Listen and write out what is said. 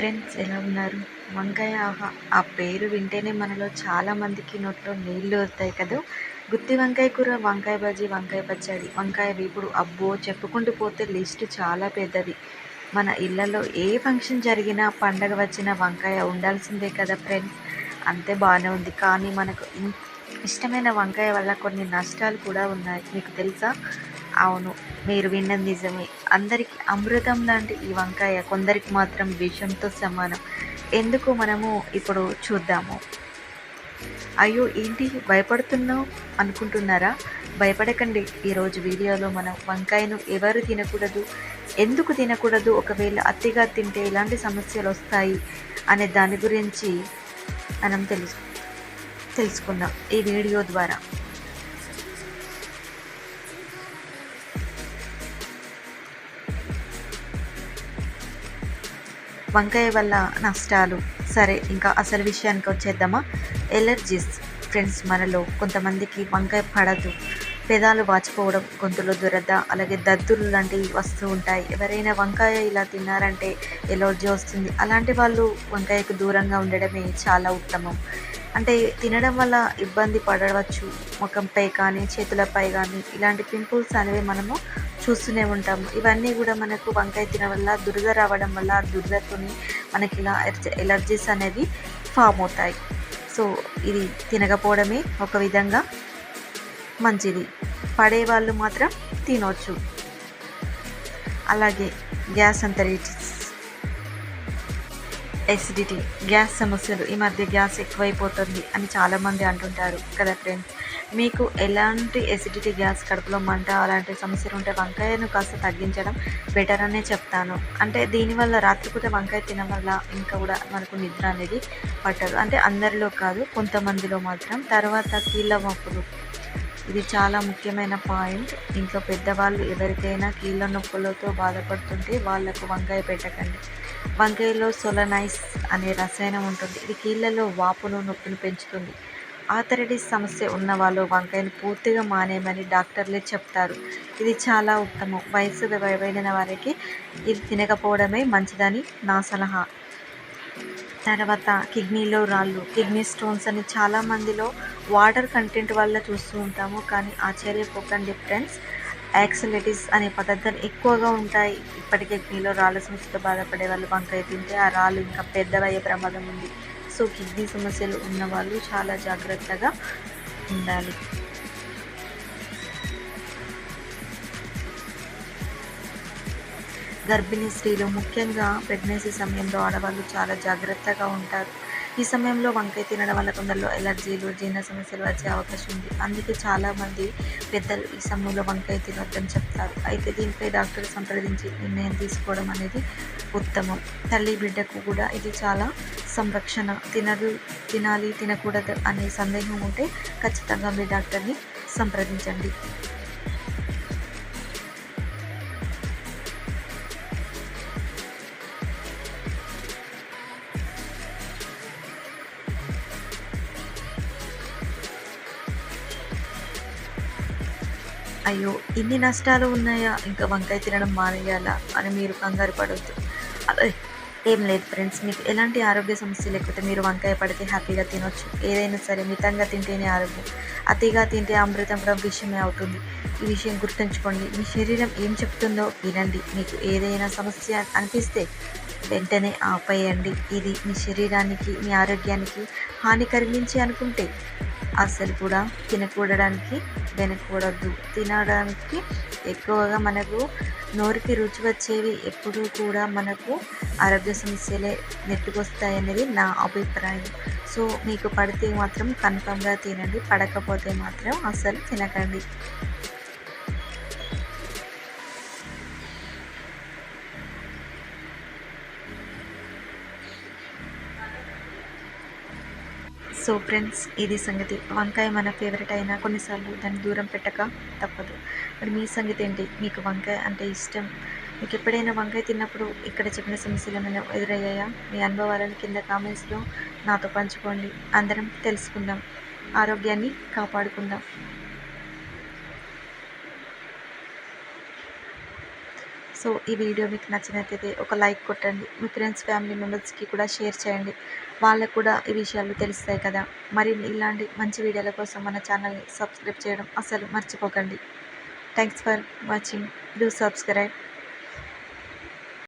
Friends ఎలా ఉన్నారు? వంకాయ ఆహా ఆ పేరు వింటేనే మనలో చాలా మందికి నోట్లో నీళ్ళు వస్తాయి కదా? గుత్తి వంకాయ కూర వంకాయ బజ్జీ వంకాయ పచ్చడి వంకాయ వేపుడు అబ్బో చెప్పుకుంటూ పోతే లిస్ట్ చాలా పెద్దది. మన ఇళ్ళలో ఏ ఫంక్షన్ జరిగినా పండగ వచ్చిన వంకాయ ఉండాల్సిందే కదా ఫ్రెండ్స్? అంతే బాగానే ఉంది. కానీ మనకు ఇష్టమైన వంకాయ వల్ల కొన్ని నష్టాలు కూడా ఉన్నాయి. మీకు తెలుసా? అవును మీరు విన్నది నిజమే. అందరికి అమృతం లాంటి ఈ వంకాయ కొందరికి మాత్రం విషంతో సమానం. ఎందుకు మనము ఇప్పుడు చూద్దాము. అయ్యో ఏంటి? భయపడుతున్నావు? అనుకుంటున్నారా? భయపడకండి. ఈరోజు వీడియోలో మనం వంకాయను ఎవరు తినకూడదు ఎందుకు తినకూడదు ఒకవేళ అతిగా తింటే ఎలాంటి సమస్యలు వస్తాయి అనే దాని గురించి మనం తెలుసు తెలుసుకుందాం ఈ వీడియో ద్వారా. వంకాయ వల్ల నష్టాలు. సరే ఇంకా అసలు విషయానికి వచ్చేద్దామా? ఎలర్జీస్. ఫ్రెండ్స్ మనలో కొంతమందికి వంకాయ పడదు. పెదాలు వాచిపోవడం గొంతులో దురద అలాగే దద్దులు లాంటివి వస్తూ ఉంటాయి. ఎవరైనా వంకాయ ఇలా తిన్నారంటే ఎలర్జీ వస్తుంది. అలాంటి వాళ్ళు వంకాయకు దూరంగా ఉండడమే చాలా ఉత్తమం. అంటే తినడం వల్ల ఇబ్బంది పడవచ్చు. ముఖంపై కానీ చేతులపై కానీ ఇలాంటి పింపుల్స్ అనేవి మనము చూస్తూనే ఉంటాము. ఇవన్నీ కూడా మనకు వంకాయ తినడం వల్ల దురద రావడం వల్ల ఆ దురదతోని మనకి ఇలా ఎలర్జీస్ అనేవి ఫామ్ అవుతాయి. సో ఇది తినకపోవడమే ఒక విధంగా మంచిది. పడేవాళ్ళు మాత్రం తినవచ్చు అలాగే గ్యాస్ అంతరిటిస్ ఎసిడిటీ గ్యాస్ సమస్యలు. ఈ మధ్య గ్యాస్ ఎక్కువైపోతుంది అని చాలామంది అంటుంటారు. కదా ఫ్రెండ్స్ మీకు ఎలాంటి ఎసిడిటీ గ్యాస్ కడుపులో మంట అలాంటి సమస్యలు ఉంటే వంకాయను కాస్త తగ్గించడం బెటర్ అనే చెప్తాను. అంటే దీనివల్ల రాత్రిపూట వంకాయ తినడం వల్ల ఇంకా కూడా మనకు నిద్ర అనేది పట్టదు. అంటే అందరిలో కాదు కొంతమందిలో మాత్రం. తర్వాత కీళ్ళ నొప్పులు ఇది చాలా ముఖ్యమైన పాయింట్. ఇంట్లో పెద్దవాళ్ళు ఎవరికైనా కీళ్ళ నొప్పులతో బాధపడుతుంటే వాళ్ళకు వంకాయ పెట్టకండి. వంకాయలో సొలనైస్ అనే రసాయనం ఉంటుంది. ఇది కీళ్ళలో వాపును నొప్పిని పెంచుతుంది. ఆథరైటిస్ సమస్య ఉన్న వాళ్ళు వంకాయను పూర్తిగా మానేయమని డాక్టర్లే చెప్తారు. ఇది చాలా ఉత్తమం. వయసు పైబడిన వారికి ఇది తినకపోవడమే మంచిదని నా సలహా. తర్వాత కిడ్నీలో రాళ్ళు కిడ్నీ స్టోన్స్ అని చాలా మందిలో వాటర్ కంటెంట్ వల్ల చూస్తూ ఉంటాము. కానీ ఆశ్చర్యపోకండి ఫ్రెండ్స్ యాక్సిలెటిస్ అనే పదార్థాలు ఎక్కువగా ఉంటాయి. ఇప్పటికే కిడ్నీలో రాళ్ళ సమస్యతో బాధపడే వాళ్ళు వంకాయ తింటే ఆ రాళ్ళు ఇంకా పెద్దవయ్యే ప్రమాదం ఉంది. సో కిడ్నీ సమస్యలు ఉన్నవాళ్ళు చాలా జాగ్రత్తగా ఉండాలి. గర్భిణీ స్త్రీలు ముఖ్యంగా ప్రెగ్నెన్సీ సమయంలో ఆడవాళ్ళు చాలా జాగ్రత్తగా ఉంటారు. ఈ సమయంలో వంకాయ తినడం వల్ల కొందరిలో ఎలర్జీలు జీర్ణ సమస్యలు వచ్చే అవకాశం ఉంది. అందుకే చాలామంది పెద్దలు ఈ సమయంలో వంకాయ తినొద్దని చెప్తారు. అయితే దీనిపై డాక్టర్ సంప్రదించి నిర్ణయం తీసుకోవడం అనేది ఉత్తమం. తల్లి బిడ్డకు కూడా ఇది చాలా సంరక్షణ. తినదు తినాలి తినకూడదు అనే సందేహం ఉంటే ఖచ్చితంగా మీ డాక్టర్ని సంప్రదించండి. అయ్యో ఇన్ని నష్టాలు ఉన్నాయా? ఇంకా వంకాయ తినడం మానేయాలా? అని మీరు కంగారు పడవద్దు అదే ఏం లేదు ఫ్రెండ్స్ మీకు ఎలాంటి ఆరోగ్య సమస్య లేకపోతే మీరు వంకాయ పడితే హ్యాపీగా తినొచ్చు. ఏదైనా సరే మితంగా తింటేనే ఆరోగ్యం. అతిగా తింటే అమృతం కూడా విషయమే అవుతుంది. ఈ విషయం గుర్తుంచుకోండి. మీ శరీరం ఏం చెప్తుందో వినండి. మీకు ఏదైనా సమస్య అనిపిస్తే వెంటనే ఆపేయండి. ఇది మీ శరీరానికి మీ ఆరోగ్యానికి హాని కలిగించి అనుకుంటే అస్సలు కూడా తినకూడడానికి వెనకూడదు తినడానికి ఎక్కువగా మనకు నోరుకి రుచి వచ్చేవి ఎప్పుడూ కూడా మనకు ఆరోగ్య సమస్యలే నెట్టుకొస్తాయి అనేది నా అభిప్రాయం. సో మీకు పడితే మాత్రం కన్ఫామ్గా తినండి పడకపోతే మాత్రం అస్సలు తినకండి. సో ఫ్రెండ్స్ ఇది సంగతి. వంకాయ మన ఫేవరెట్ అయినా కొన్నిసార్లు దాన్ని దూరం పెట్టక తప్పదు. మరి మీ సంగతి ఏంటి? మీకు వంకాయ అంటే ఇష్టం? మీకు ఎప్పుడైనా వంకాయ తిన్నప్పుడు ఇక్కడ చెప్పిన సమస్యలు ఏమైనా ఎదురయ్యాయా? మీ అనుభవాలను కింద కామెంట్స్లో నాతో పంచుకోండి. అందరం తెలుసుకుందాం. ఆరోగ్యాన్ని కాపాడుకుందాం. సో ఈ వీడియో మీకు నచ్చినట్లయితే ఒక లైక్ కొట్టండి. మీ ఫ్రెండ్స్ ఫ్యామిలీ మెంబర్స్కి కూడా షేర్ చేయండి. వాళ్ళకు కూడా ఈ విషయాలు తెలుస్తాయి కదా. మరి ఇలాంటి మంచి వీడియోల కోసం మన ఛానల్ని సబ్స్క్రైబ్ చేయడం అసలు మర్చిపోకండి. Thanks for watching. Do subscribe.